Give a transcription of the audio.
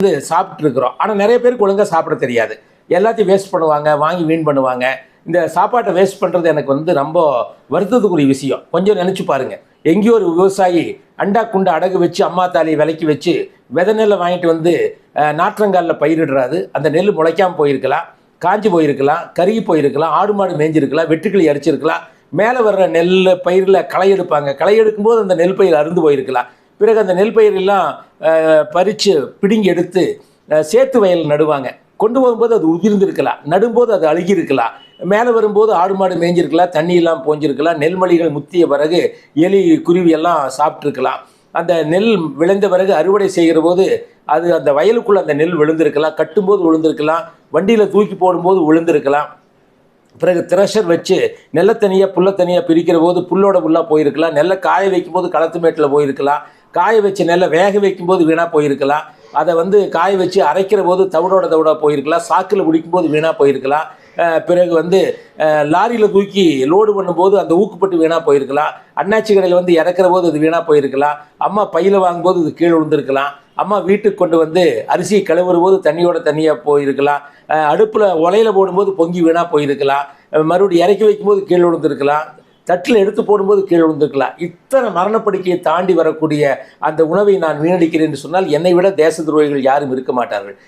வந்து சாப்பிட்ருக்குறோம் ஆனால் நிறைய பேருக்கு ஒழுங்காக சாப்பிட தெரியாது. எல்லாத்தையும் வேஸ்ட் பண்ணுவாங்க வாங்கி வீண் பண்ணுவாங்க. இந்த சாப்பாட்டை வேஸ்ட் பண்ணுறது எனக்கு வந்து ரொம்ப வருத்தத்துக்குரிய விஷயம். கொஞ்சம் நினச்சி பாருங்கள் எங்கேயோ ஒரு விவசாயி அண்டா குண்டா அடகு வச்சு அம்மா தாலியை விலக்கி வச்சு விதை நெல்லை வாங்கிட்டு வந்து நாற்றங்காலில் பயிரிடுறாரு. அந்த நெல் முளைக்காமல் போயிருக்கலாம் காஞ்சி போயிருக்கலாம் கருகி போயிருக்கலாம் ஆடு மாடு மேய்ஞ்சிருக்கலாம் வெட்டுக்கிளி அரிச்சிருக்கலாம். மேலே வர்ற நெல் பயிரில் களை எடுப்பாங்க. களை எடுக்கும்போது அந்த நெல் பயிர் அருந்து போயிருக்கலாம். பிறகு அந்த நெல் பயிரெல்லாம் பறித்து பிடுங்கி எடுத்து சேத்து வயல் நடுவாங்க. கொண்டு போகும்போது அது உதிர்ந்திருக்கலாம். நடும்போது அது அழுகி இருக்கலாம் மேலே வரும்போது ஆடு மாடு மேய்ஞ்சிருக்கலாம் தண்ணியெல்லாம் போஞ்சிருக்கலாம் நெல்மணிகள் முத்திய பிறகு எலி குருவி எல்லாம் சாப்பிட்ருக்கலாம் அந்த நெல் விளைந்த பிறகு அறுவடை செய்கிற போது அது அந்த வயலுக்குள்ள அந்த நெல் விழுந்திருக்கலாம். கட்டும்போது விழுந்திருக்கலாம். வண்டியில் தூக்கி போடும்போது விழுந்திருக்கலாம். பிறகு த்ரெஷர் வச்சு நெல்லை தனியாக புல்லை தனியாக பிரிக்கிற போது புல்லோட புல்லாக போயிருக்கலாம். நெல்லை காய வைக்கும் போது களத்து மேட்டில் போயிருக்கலாம். காய வச்சு நெல்லை வேக வைக்கும் போது வீணாக போயிருக்கலாம். அதை வந்து காய வச்சு அரைக்கிற போது தவிடோட தவிடாக போயிருக்கலாம். சாக்கில் பிடிக்கும்போது வீணாக போயிருக்கலாம். பிறகு வந்து லாரியில் தூக்கி லோடு பண்ணும்போது அந்த ஊக்குப்பட்டு வீணாக போயிருக்கலாம். அண்ணாச்சி கடையில் வந்து இறக்குற போது அது வீணாக போயிருக்கலாம். அம்மா பையில் வாங்கும்போது இது கீழே விழுந்திருக்கலாம். அம்மா வீட்டுக்கு கொண்டு வந்து அரிசியை கழுவுற போது தண்ணியோட தண்ணியாக போயிருக்கலாம். அடுப்பில் ஒலையில் போடும்போது பொங்கி வீணாக போயிருக்கலாம். மறுபடியும் இறக்கி வைக்கும்போது கீழே விழுந்திருக்கலாம். தட்டில் எடுத்து போடும்போது கீழே விழுந்திருக்கலாம். இத்தனை மரணப்படுக்கையை தாண்டி வரக்கூடிய அந்த உணவை நான் வீணடிக்கிறேன் என்று சொன்னால் என்னை விட தேச துரோகிகள் யாரும் இருக்க மாட்டார்கள்.